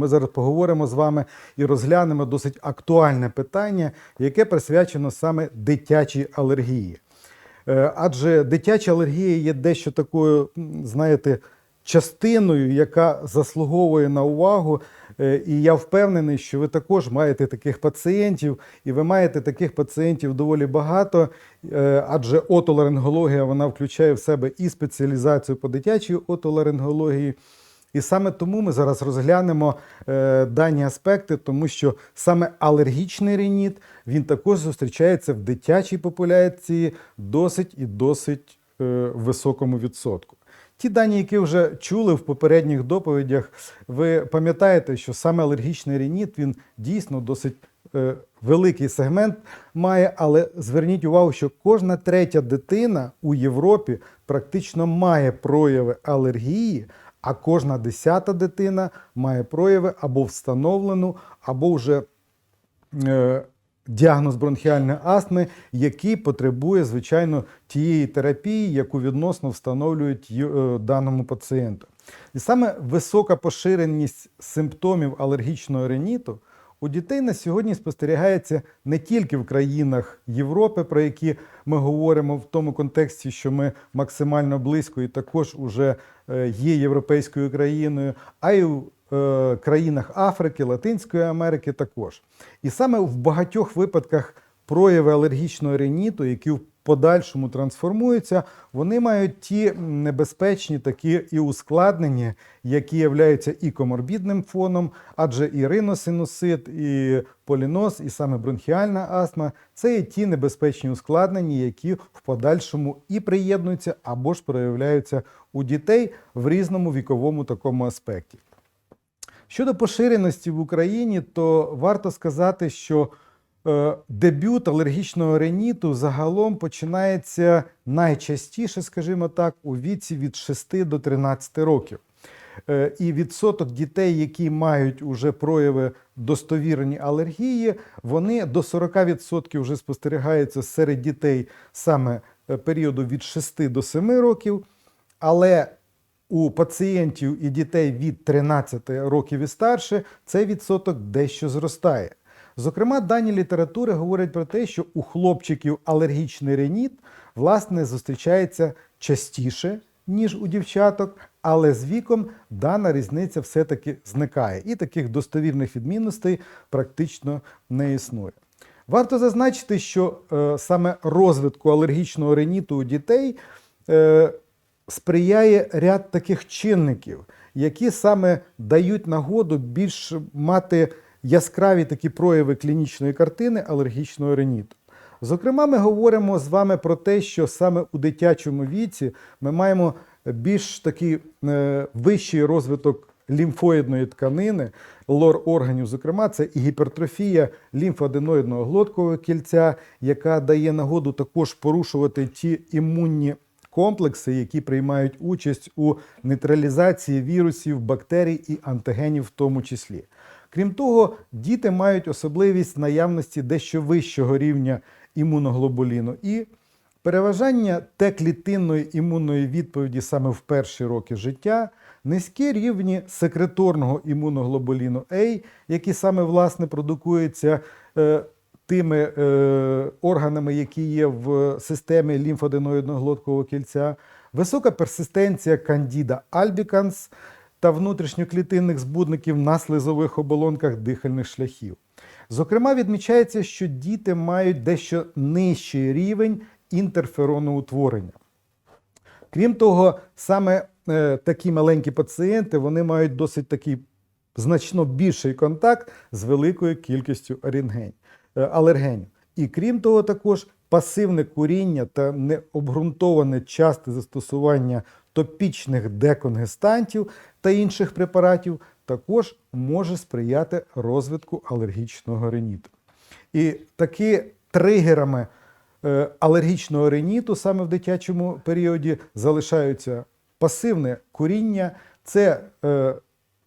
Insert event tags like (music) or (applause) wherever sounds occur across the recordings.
ми зараз поговоримо з вами і розглянемо досить актуальне питання, яке присвячено саме дитячій алергії. Е, Адже дитяча алергія є дещо такою, знаєте, частиною, яка заслуговує на увагу. Е, І я впевнений, що ви також маєте таких пацієнтів, і ви маєте таких пацієнтів доволі багато, е, адже отоларингологія вона включає в себе і спеціалізацію по дитячій отоларингології. І саме тому ми зараз розглянемо е, дані аспекти, тому що саме алергічний рініт він також зустрічається в дитячій популяції досить і досить е, високому відсотку. Ті дані, які вже чули в попередніх доповідях, ви пам'ятаєте, що саме алергічний рініт він дійсно досить е, великий сегмент має, але зверніть увагу, що кожна третя дитина у Європі практично має прояви алергії, а кожна десята дитина має прояви або встановлену, або вже е, діагноз бронхіальної астми, який потребує, звичайно, тієї терапії, яку відносно встановлюють е, даному пацієнту. І саме висока поширеність симптомів алергічного риніту у дітей на сьогодні спостерігається не тільки в країнах Європи, про які ми говоримо в тому контексті, що ми максимально близько і також уже е, є європейською країною, а й у е, країнах Африки, Латинської Америки також. І саме в багатьох випадках прояви алергічного риніту, які в подальшому трансформуються, вони мають ті небезпечні такі і ускладнення, які являються і коморбідним фоном, адже і риносинусит, і поліноз, і саме бронхіальна астма це є ті небезпечні ускладнення, які в подальшому і приєднуються або ж проявляються у дітей в різному віковому такому аспекті. Щодо поширеності в Україні, то варто сказати, що дебют алергічного риніту загалом починається найчастіше, скажімо так, у віці від 6 до 13 років. Е, І відсоток дітей, які мають уже прояви достовірені алергії, вони до 40% вже спостерігаються серед дітей саме е, періоду від 6 до 7 років. Але у пацієнтів і дітей від 13 років і старше цей відсоток дещо зростає. Зокрема, дані літератури говорять про те, що у хлопчиків алергічний реніт власне зустрічається частіше, ніж у дівчаток, але з віком дана різниця все-таки зникає. І таких достовірних відмінностей практично не існує. Варто зазначити, що е, саме розвитку алергічного риніту у дітей е, сприяє ряд таких чинників, які саме дають нагоду більш мати яскраві такі прояви клінічної картини алергічного риніту. Зокрема, ми говоримо з вами про те, що саме у дитячому віці ми маємо більш такий е, вищий розвиток лімфоїдної тканини, лор органів, зокрема, це і гіпертрофія лімфоаденоїдного глоткового кільця, яка дає нагоду також порушувати ті імунні комплекси, які приймають участь у нейтралізації вірусів, бактерій і антигенів в тому числі. Крім того, діти мають особливість наявності дещо вищого рівня імуноглобуліну. І переважання Т-клітинної імунної відповіді саме в перші роки життя, низькі рівні секреторного імуноглобуліну А, які саме власне продукуються е, тими е, органами, які є в системі лімфоденоїдного глоткового кільця, висока персистенція кандіда альбіканс та внутрішньоклітинних збудників на слизових оболонках дихальних шляхів. Зокрема, відмічається, що діти мають дещо нижчий рівень інтерфероноутворення. Крім того, саме е, такі маленькі пацієнти вони мають досить такий значно більший контакт з великою кількістю орінгень- е, алергенів. І крім того, також пасивне куріння та необґрунтоване часте застосування топічних деконгестантів та інших препаратів також може сприяти розвитку алергічного риніту. І таки тригерами е, алергічного риніту саме в дитячому періоді залишаються пасивне куріння, це е,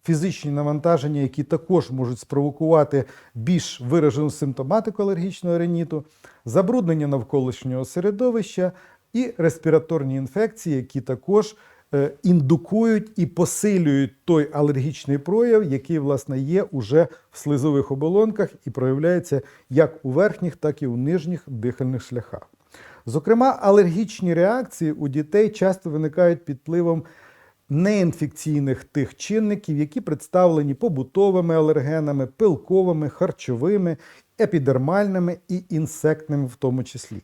фізичні навантаження, які також можуть спровокувати більш виражену симптоматику алергічного риніту, забруднення навколишнього середовища і респіраторні інфекції, які також е, індукують і посилюють той алергічний прояв, який, власне, є уже в слизових оболонках і проявляється як у верхніх, так і у нижніх дихальних шляхах. Зокрема, алергічні реакції у дітей часто виникають під впливом неінфекційних тих чинників, які представлені побутовими алергенами, пилковими, харчовими, епідермальними і інсектними в тому числі.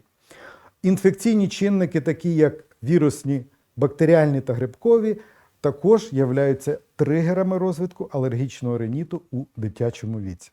Інфекційні чинники, такі як вірусні, бактеріальні та грибкові, також являються тригерами розвитку алергічного риніту у дитячому віці.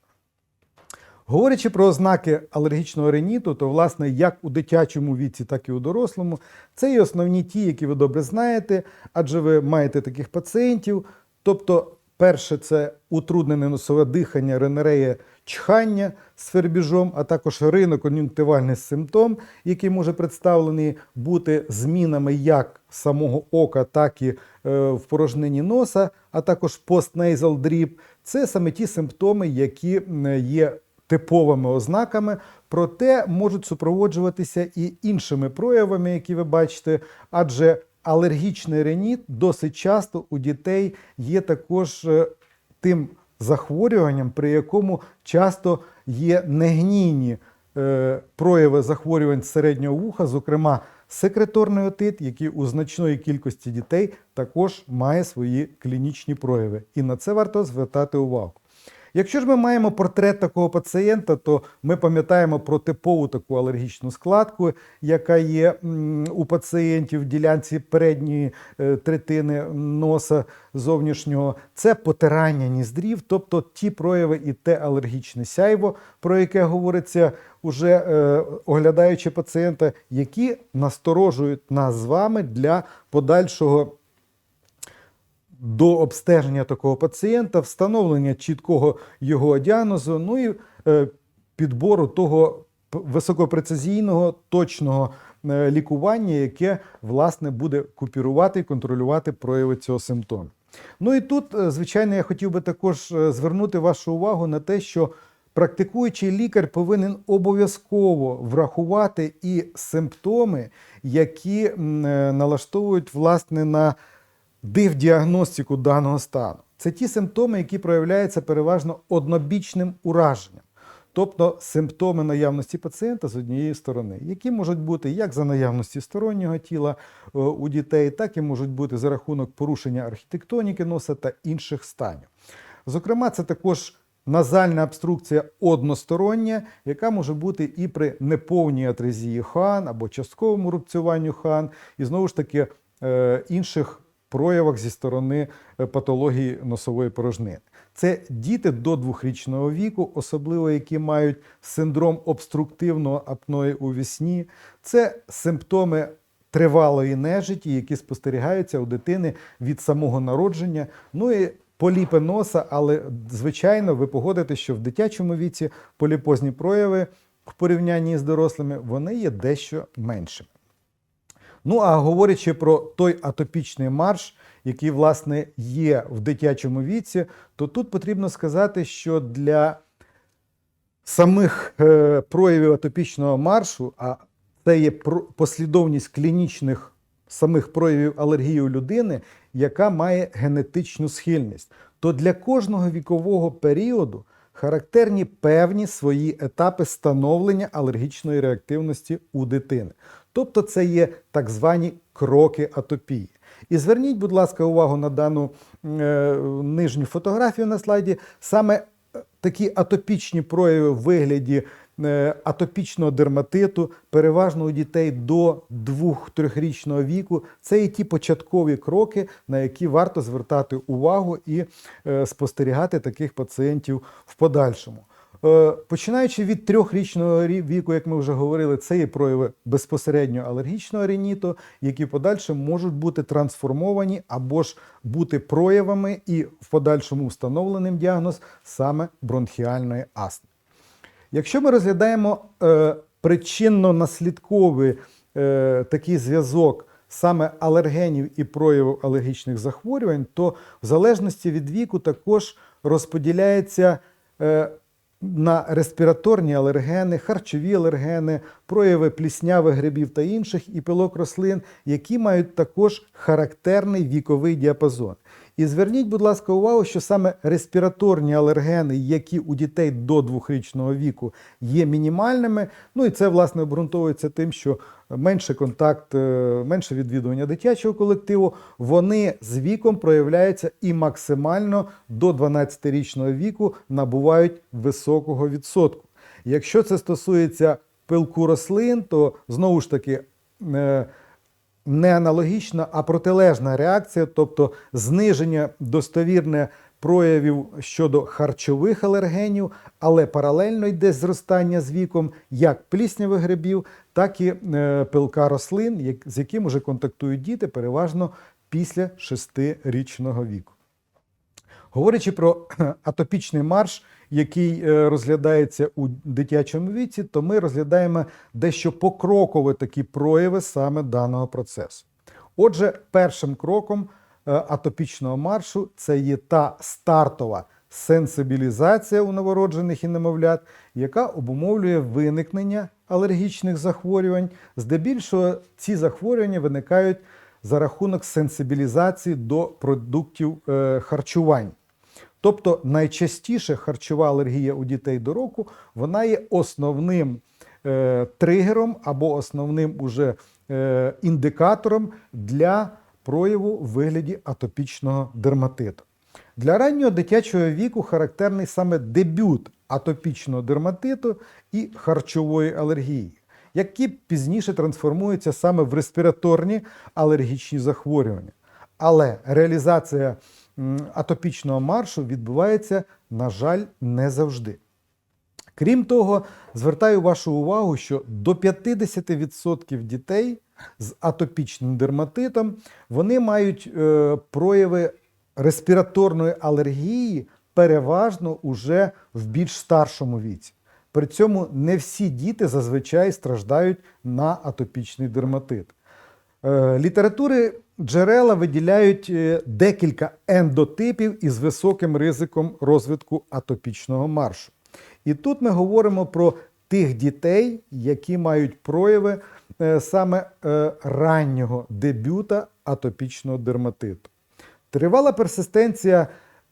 Говорячи про ознаки алергічного риніту, то, власне, як у дитячому віці, так і у дорослому, це є основні ті, які ви добре знаєте, адже ви маєте таких пацієнтів. Тобто, перше, це утруднене носове дихання, ренерея, чхання з фербіжом, а також ринокон'юнктивальний симптом, який може представлений бути змінами як самого ока, так і е, в порожнині носа, а також постнейзал дріп. Це саме ті симптоми, які є типовими ознаками, проте можуть супроводжуватися і іншими проявами, які ви бачите, адже алергічний реніт досить часто у дітей є також е, тим захворюванням, при якому часто є негнійні е, прояви захворювань середнього вуха, зокрема секреторний отит, який у значної кількості дітей також має свої клінічні прояви. І на це варто звертати увагу. Якщо ж ми маємо портрет такого пацієнта, то ми пам'ятаємо про типову таку алергічну складку, яка є у пацієнтів в ділянці передньої е, третини носа зовнішнього. Це потирання ніздрів, тобто ті прояви і те алергічне сяйво, про яке говориться уже е, оглядаючи пацієнта, які насторожують нас з вами для подальшого до обстеження такого пацієнта, встановлення чіткого його діагнозу, ну і е, підбору того високопрецизійного, точного е, лікування, яке власне буде купірувати і контролювати прояви цього симптому. Ну і тут, е, звичайно, я хотів би також звернути вашу увагу на те, що практикуючий лікар повинен обов'язково врахувати і симптоми, які налаштовують власне на див-діагностику даного стану. Це ті симптоми, які проявляються переважно однобічним ураженням, тобто симптоми наявності пацієнта з однієї сторони, які можуть бути як за наявності стороннього тіла е, у дітей, так і можуть бути за рахунок порушення архітектоніки носа та інших станів. Зокрема, це також назальна обструкція одностороння, яка може бути і при неповній атрезії хан або частковому рубцюванню хан, і знову ж таки е, інших проявах зі сторони е, патології носової порожнини. Це діти до двохрічного віку, особливо які мають синдром обструктивного апної у вісні. Це симптоми тривалої нежиті, які спостерігаються у дитини від самого народження. Ну і поліпи носа, але звичайно, ви погодите, що в дитячому віці поліпозні прояви в порівнянні з дорослими вони є дещо меншими. Ну а говорячи про той атопічний марш, який, власне, є в дитячому віці, то тут потрібно сказати, що для самих е, проявів атопічного маршу, а це є послідовність клінічних самих проявів алергії у людини, яка має генетичну схильність, то для кожного вікового періоду характерні певні свої етапи становлення алергічної реактивності у дитини. Тобто це є так звані кроки атопії. І зверніть, будь ласка, увагу на дану е, нижню фотографію на слайді. Саме е, такі атопічні прояви в вигляді е, атопічного дерматиту, переважно у дітей до 2-3-річного віку. Це і ті початкові кроки, на які варто звертати увагу і е, спостерігати таких пацієнтів в подальшому. Е, Починаючи від трьохрічного віку, як ми вже говорили, це є прояви безпосередньо алергічного риніту, які в подальшому можуть бути трансформовані або ж бути проявами і в подальшому встановленим діагноз саме бронхіальної астми. Якщо ми розглядаємо е, причинно-наслідковий е, такий зв'язок саме алергенів і проявів алергічних захворювань, то в залежності від віку також розподіляється е, на респіраторні алергени, харчові алергени, прояви пліснявих грибів та інших і пилок рослин, які мають також характерний віковий діапазон. І зверніть, будь ласка, увагу, що саме респіраторні алергени, які у дітей до двохрічного віку є мінімальними. Ну і це власне обґрунтовується тим, що менше контакт, е, менше відвідування дитячого колективу, вони з віком проявляються і максимально до 12-річного віку набувають високого відсотку. Якщо це стосується пилку рослин, то знову ж таки. Не аналогічна, а протилежна реакція, тобто зниження достовірне проявів щодо харчових алергенів, але паралельно йде зростання з віком як пліснявих грибів, так і е, пилка рослин, з яким уже контактують діти переважно після 6-річного віку. Говорячи про атопічний марш, який е, розглядається у дитячому віці, то ми розглядаємо дещо покрокові такі прояви саме даного процесу. Отже, першим кроком е, атопічного маршу це є та стартова сенсибілізація у новороджених і немовлят, яка обумовлює виникнення алергічних захворювань. Здебільшого ці захворювання виникають за рахунок сенсибілізації до продуктів е, харчувань. Тобто найчастіше харчова алергія у дітей до року вона є основним е, тригером або основним уже е, індикатором для прояву у вигляді атопічного дерматиту. Для раннього дитячого віку характерний саме дебют атопічного дерматиту і харчової алергії, які пізніше трансформуються саме в респіраторні алергічні захворювання. Але реалізація атопічного маршу відбувається, на жаль, не завжди. Крім того, звертаю вашу увагу, що до 50% дітей з атопічним дерматитом вони мають е, прояви респіраторної алергії переважно уже в більш старшому віці. При цьому не всі діти зазвичай страждають на атопічний дерматит. Е, Літератури джерела виділяють е, декілька ендотипів із високим ризиком розвитку атопічного маршу. І тут ми говоримо про тих дітей, які мають прояви е, саме раннього дебюта атопічного дерматиту. Тривала персистенція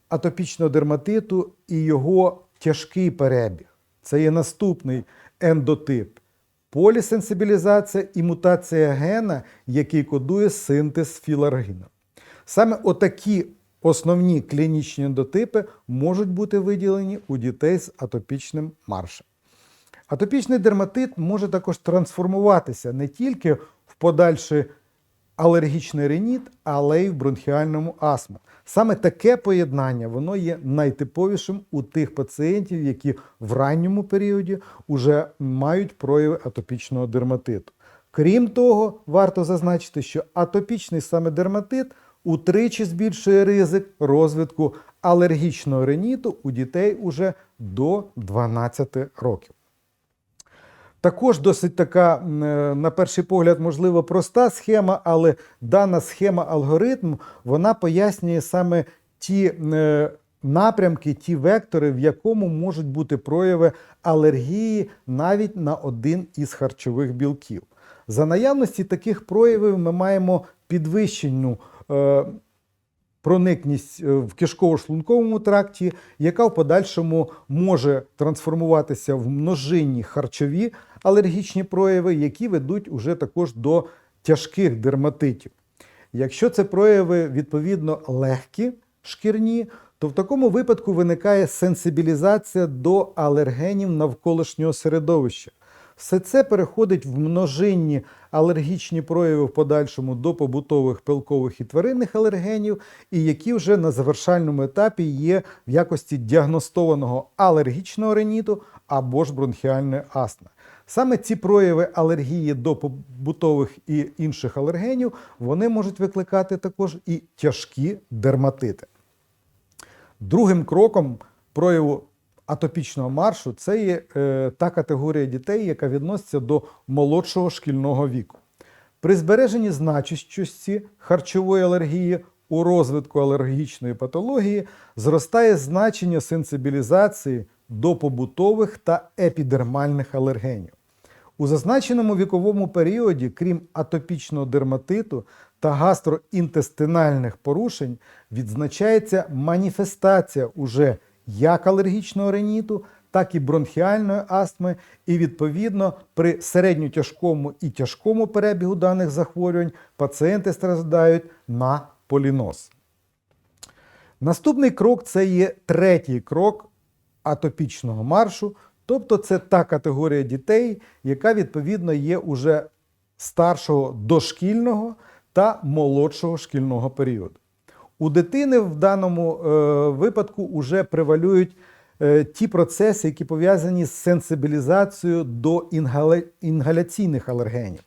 атопічного дерматиту і його тяжкий перебіг. Це є наступний ендотип полісенсибілізація і мутація гена, який кодує синтез філаргіну. Саме отакі основні клінічні ендотипи можуть бути виділені у дітей з атопічним маршем. Атопічний дерматит може також трансформуватися не тільки в подальший алергічний реніт, але й в бронхіальному астму. Саме таке поєднання воно є найтиповішим у тих пацієнтів, які в ранньому періоді вже мають прояви атопічного дерматиту. Крім того, варто зазначити, що атопічний саме дерматит утричі збільшує ризик розвитку алергічного реніту у дітей уже до 12 років. Також досить така, е, на перший погляд, можливо, проста схема, але дана схема алгоритм вона пояснює саме ті е, напрямки, ті вектори, в якому можуть бути прояви алергії навіть на один із харчових білків. За наявності таких проявів ми маємо підвищену е, проникність е, в кишково-шлунковому тракті, яка в подальшому може трансформуватися в множинні харчові алергічні прояви, які ведуть уже також до тяжких дерматитів. Якщо це прояви відповідно легкі шкірні, то в такому випадку виникає сенсибілізація до алергенів навколишнього середовища. Все це переходить в множинні алергічні прояви в подальшому до побутових пилкових і тваринних алергенів, і які вже на завершальному етапі є в якості діагностованого алергічного реніту або ж бронхіальної астми. Саме ці прояви алергії до побутових і інших алергенів вони можуть викликати також і тяжкі дерматити. Другим кроком прояву атопічного маршу це є е, та категорія дітей, яка відноситься до молодшого шкільного віку. При збереженні значущості харчової алергії у розвитку алергічної патології зростає значення сенсибілізації до побутових та епідермальних алергенів. У зазначеному віковому періоді, крім атопічного дерматиту та гастроінтестинальних порушень, відзначається маніфестація уже як алергічного риніту, так і бронхіальної астми, і відповідно при середньотяжкому і тяжкому перебігу даних захворювань пацієнти страждають на поліноз. Наступний крок це є третій крок атопічного маршу, тобто це та категорія дітей, яка відповідно є уже старшого дошкільного та молодшого шкільного періоду. У дитини в даному е, випадку вже превалюють е, ті процеси, які пов'язані з сенсибілізацією до інгаляційних алергенів.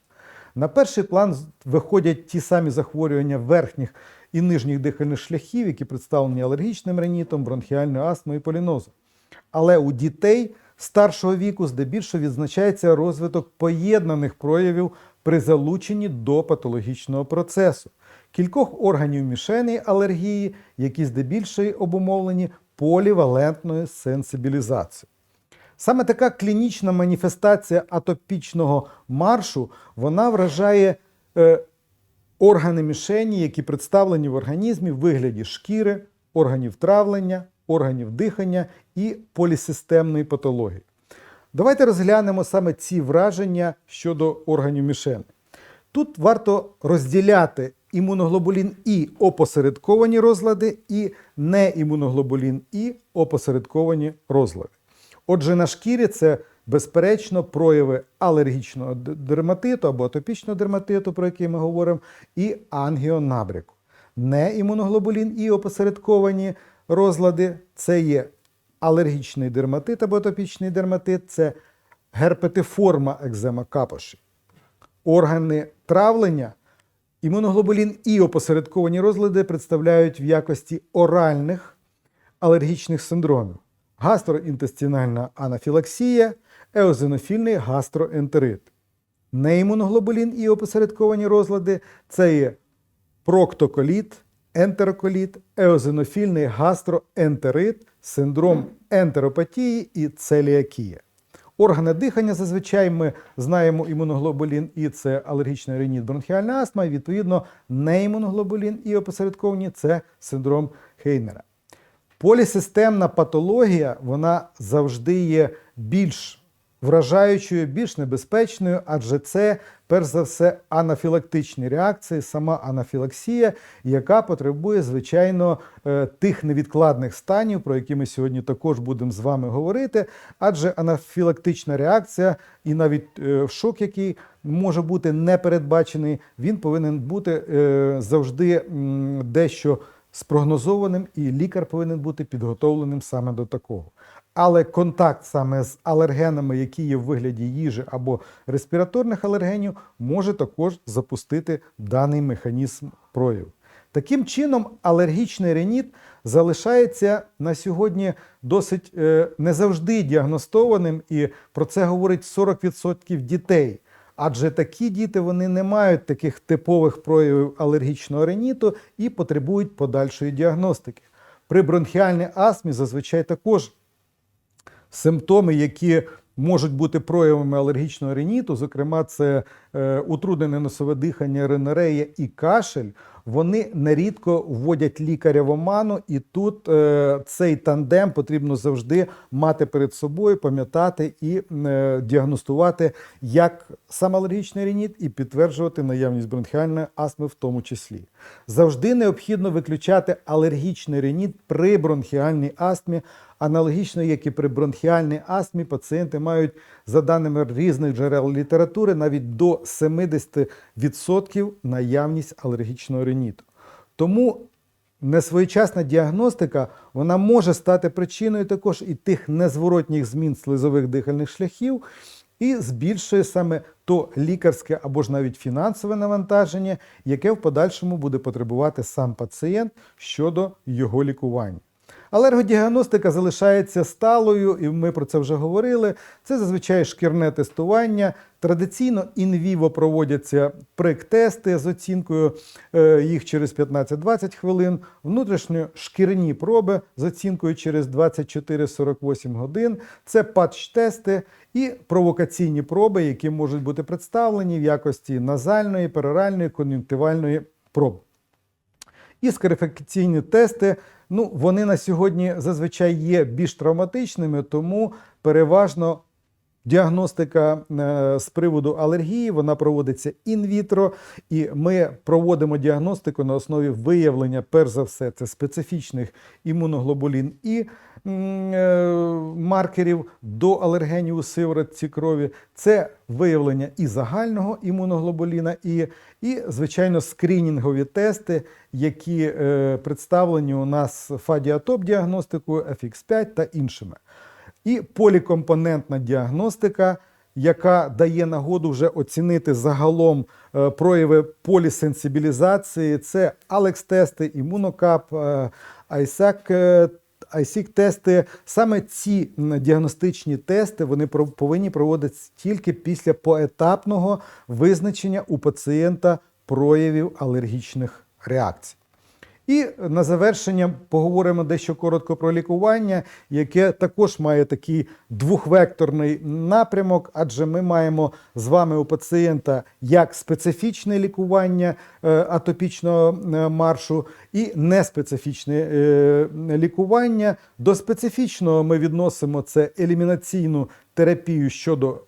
На перший план виходять ті самі захворювання верхніх і нижніх дихальних шляхів, які представлені алергічним ринітом, бронхіальною астмою і полінозом. Але у дітей старшого віку здебільшого відзначається розвиток поєднаних проявів при залученні до патологічного процесу, кількох органів мішені алергії, які здебільшого обумовлені полівалентною сенсибілізацією. Саме така клінічна маніфестація атопічного маршу вона вражає е, органи мішені, які представлені в організмі в вигляді шкіри, органів травлення, органів дихання і полісистемної патології. Давайте розглянемо саме ці враження щодо органів мішени. Тут варто розділяти імуноглобулін І опосередковані розлади і неімуноглобулін І опосередковані розлади. Отже, на шкірі це безперечно прояви алергічного дерматиту або атопічного дерматиту, про який ми говоримо, і ангіонабряку. Неімуноглобулін І опосередковані розлади це є алергічний дерматит або атопічний дерматит, це герпетиформа екзема капоші. Органи травлення імуноглобулін І опосередковані розлади представляють в якості оральних алергічних синдромів: гастроінтестинальна анафілаксія, еозинофільний гастроентерит. Неімуноглобулін І опосередковані розлади це є проктоколіт, ентероколіт, еозинофільний гастроентерит, синдром ентеропатії і целіакія. Органи дихання зазвичай ми знаємо імуноглобулін І це алергічний реніт, бронхіальна астма, і відповідно неімуноглобулін І опосередковані це синдром Хейнера. Полісистемна патологія вона завжди є більш вражаючою, більш небезпечною, адже це, перш за все, анафілактичні реакції, сама анафілаксія, яка потребує, звичайно, е, тих невідкладних станів, про які ми сьогодні також будемо з вами говорити. Адже анафілактична реакція і навіть е, шок, який може бути непередбачений, він повинен бути е, завжди дещо спрогнозованим, і лікар повинен бути підготовленим саме до такого. Але контакт саме з алергенами, які є в вигляді їжі або респіраторних алергенів, може також запустити даний механізм прояву. Таким чином, алергічний реніт залишається на сьогодні досить е, не завжди діагностованим, і про це говорить 40% дітей. Адже такі діти вони не мають таких типових проявів алергічного реніту і потребують подальшої діагностики. При бронхіальній астмі зазвичай також симптоми, які можуть бути проявами алергічного риніту, зокрема, це утруднене носове дихання, ринорея і кашель, вони нерідко вводять лікаря в оману, і тут е, цей тандем потрібно завжди мати перед собою, пам'ятати і е, діагностувати як сам алергічний рініт і підтверджувати наявність бронхіальної астми в тому числі. Завжди необхідно виключати алергічний рініт при бронхіальній астмі, аналогічно, як і при бронхіальній астмі, пацієнти мають, за даними різних джерел літератури, навіть до 70% наявність алергічного риніту. Тому несвоєчасна діагностика вона може стати причиною також і тих незворотніх змін слизових дихальних шляхів, і збільшує саме то лікарське або ж навіть фінансове навантаження, яке в подальшому буде потребувати сам пацієнт щодо його лікування. Алергодіагностика залишається сталою, і ми про це вже говорили. Це зазвичай шкірне тестування. Традиційно інвіво проводяться прик-тести з оцінкою е, їх через 15-20 хвилин, внутрішньошкірні проби з оцінкою через 24-48 годин. Це патч-тести і провокаційні проби, які можуть бути представлені в якості назальної, пероральної, кон'юнктивальної проби. І скарифікаційні тести, ну, вони на сьогодні зазвичай є більш травматичними, тому переважно діагностика е, з приводу алергії вона проводиться інвітро, і ми проводимо діагностику на основі виявлення, перш за все, це специфічних імуноглобулін і е, маркерів до алергенів у сиворотці крові. Це виявлення і загального імуноглобуліна, і, і звичайно, скринінгові тести, які е, представлені у нас фадіатоп діагностикою, FX5 та іншими. І полікомпонентна діагностика, яка дає нагоду вже оцінити загалом е, прояви полісенсибілізації. Це Алекс-тести, імунокап, е, ISAC, е, ISIC-тести. Саме ці діагностичні тести вони повинні проводитися тільки після поетапного визначення у пацієнта проявів алергічних реакцій. І на завершення поговоримо дещо коротко про лікування, яке також має такий двохвекторний напрямок, адже ми маємо з вами у пацієнта як специфічне лікування е, атопічного е, маршу і неспецифічне е, лікування. До специфічного ми відносимо це елімінаційну терапію щодо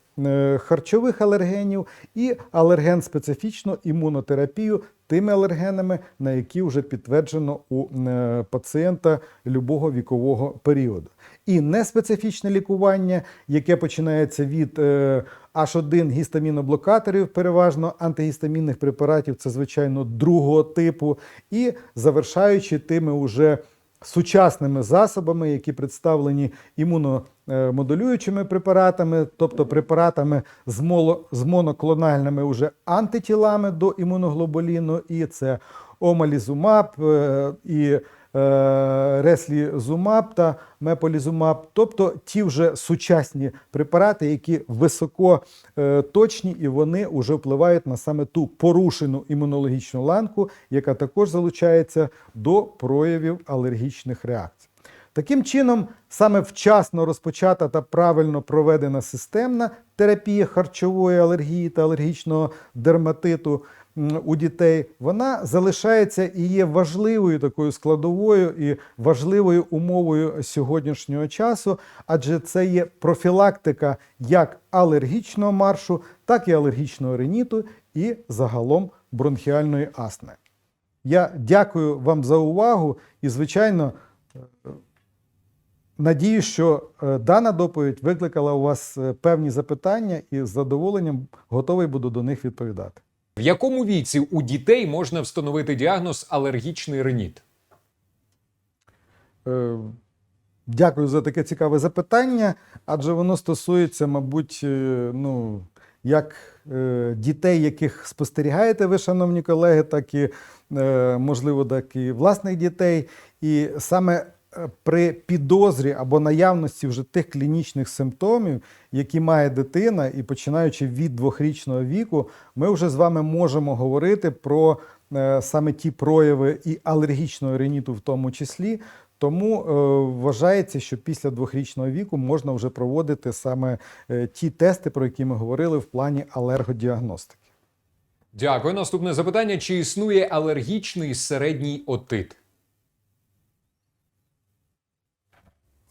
харчових алергенів і алерген-специфічну імунотерапію тими алергенами, на які вже підтверджено у е, пацієнта любого вікового періоду. І неспецифічне лікування, яке починається від е, H1 гістаміноблокаторів, переважно антигістамінних препаратів, це звичайно другого типу, і завершаючи тими уже сучасними засобами, які представлені імуномодулюючими препаратами, тобто препаратами з, моло, з моноклональними уже антитілами до імуноглобуліну, і це омалізумаб е, і реслізумаб та меполізумаб, тобто ті вже сучасні препарати, які високо е, і вони вже впливають на саме ту порушену імунологічну ланку, яка також залучається до проявів алергічних реакцій. Таким чином, саме вчасно розпочата та правильно проведена системна терапія харчової алергії та алергічного дерматиту у дітей, вона залишається і є важливою такою складовою і важливою умовою сьогоднішнього часу, адже це є профілактика як алергічного маршу, так і алергічного риніту і загалом бронхіальної астми. Я дякую вам за увагу і, звичайно, Надію, що е, дана доповідь викликала у вас е, певні запитання, і з задоволенням готовий буду до них відповідати. В якому віці у дітей можна встановити діагноз алергічний риніт? Е, Дякую за таке цікаве запитання, адже воно стосується, мабуть, е, ну, як е, дітей, яких спостерігаєте ви, шановні колеги, так і, можливо, так і власних дітей. І саме при підозрі або наявності вже тих клінічних симптомів, які має дитина, і починаючи від двохрічного віку, ми вже з вами можемо говорити про е, саме ті прояви і алергічного риніту в тому числі. Тому е, вважається, що після двохрічного віку можна вже проводити саме е, ті тести, про які ми говорили в плані алергодіагностики. Дякую. Наступне запитання: чи існує алергічний середній отит?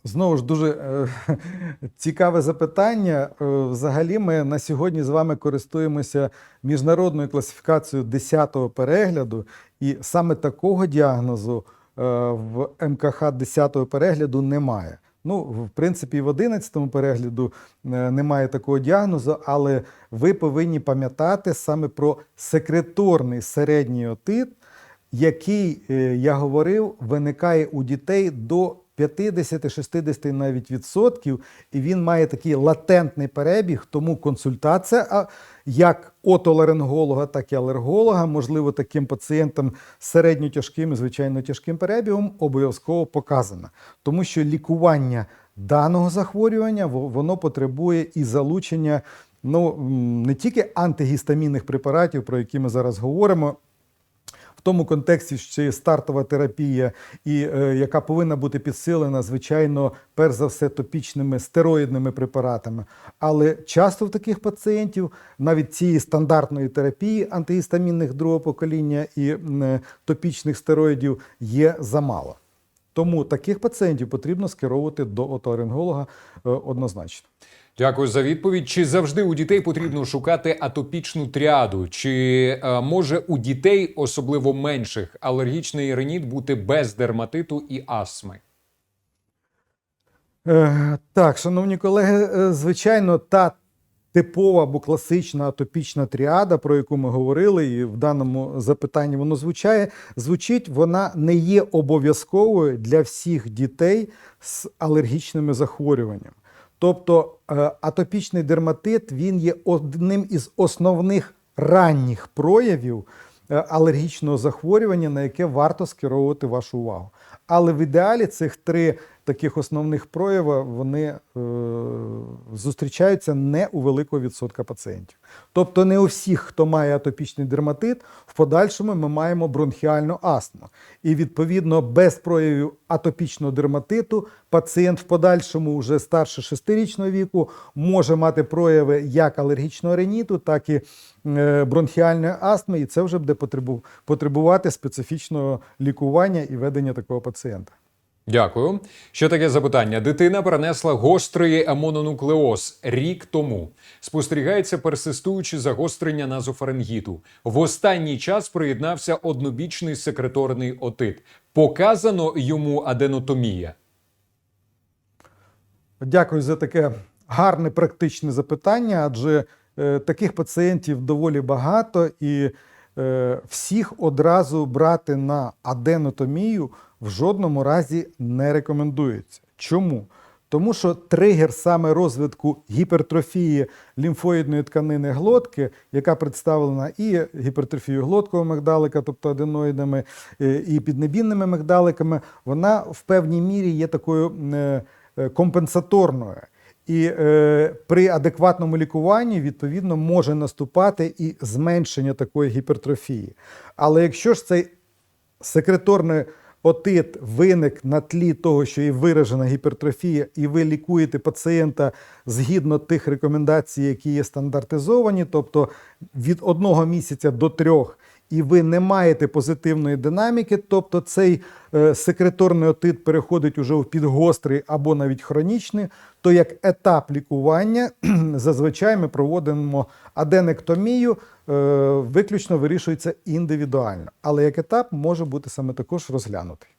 Знову ж дуже е, (laughs) цікаве запитання. Е, взагалі, ми на сьогодні з вами користуємося міжнародною класифікацією 10-го перегляду, і саме такого діагнозу е, в МКХ 10-го перегляду немає. Ну, в принципі, в 11-му перегляду е, немає такого діагнозу, але ви повинні пам'ятати саме про секреторний середній отит, який, е, я говорив, виникає у дітей до 50-60 навіть відсотків, і він має такий латентний перебіг, тому консультація як отоларинголога, так і алерголога, можливо, таким пацієнтам з середньо-тяжким і звичайно тяжким перебігом обов'язково показана. Тому що лікування даного захворювання воно потребує і залучення ну, не тільки антигістамінних препаратів, про які ми зараз говоримо. В тому контексті, що є стартова терапія, і е, яка повинна бути підсилена, звичайно, перш за все, топічними стероїдними препаратами. Але часто в таких пацієнтів навіть цієї стандартної терапії антигістамінних другого покоління і е, топічних стероїдів є замало. Тому таких пацієнтів потрібно скеровувати до отоларинголога е, однозначно. Дякую за відповідь. Чи завжди у дітей потрібно шукати атопічну тріаду? Чи е, може у дітей, особливо менших, алергічний реніт бути без дерматиту і астми? Е, так, шановні колеги, е, звичайно, та типова або класична атопічна тріада, про яку ми говорили, і в даному запитанні воно звучає, звучить, вона не є обов'язковою для всіх дітей з алергічними захворюваннями. Тобто е, атопічний дерматит він є одним із основних ранніх проявів е, алергічного захворювання, на яке варто скеровувати вашу увагу. Але в ідеалі цих три таких основних прояви вони е, зустрічаються не у великого відсотка пацієнтів. Тобто не у всіх, хто має атопічний дерматит, в подальшому ми маємо бронхіальну астму. І відповідно без проявів атопічного дерматиту пацієнт в подальшому, вже старше 6-річного віку, може мати прояви як алергічного риніту, так і е, бронхіальної астми, і це вже буде потребувати специфічного лікування і ведення такого пацієнта. Дякую. Ще таке запитання. Дитина перенесла гострий мононуклеоз рік тому. Спостерігається персистуюче загострення назофарингіту. В останній час приєднався однобічний секреторний отит. Показано йому аденотомія. Дякую за таке гарне практичне запитання, адже е, таких пацієнтів доволі багато, і е, всіх одразу брати на аденотомію в жодному разі не рекомендується. Чому? Тому що тригер саме розвитку гіпертрофії лімфоїдної тканини глотки, яка представлена і гіпертрофією глоткового мигдалика, тобто аденоїдами, е, і піднебінними мигдаликами, вона в певній мірі є такою е, е, компенсаторною. І е, при адекватному лікуванні відповідно може наступати і зменшення такої гіпертрофії. Але якщо ж цей секреторний отит виник на тлі того, що є виражена гіпертрофія, і ви лікуєте пацієнта згідно тих рекомендацій, які є стандартизовані, тобто від одного місяця до трьох. І ви не маєте позитивної динаміки, тобто цей е, секреторний отит переходить уже в підгострий або навіть хронічний, то як етап лікування (clears throat) зазвичай ми проводимо аденектомію, е, виключно вирішується індивідуально. Але як етап може бути саме також розглянутий.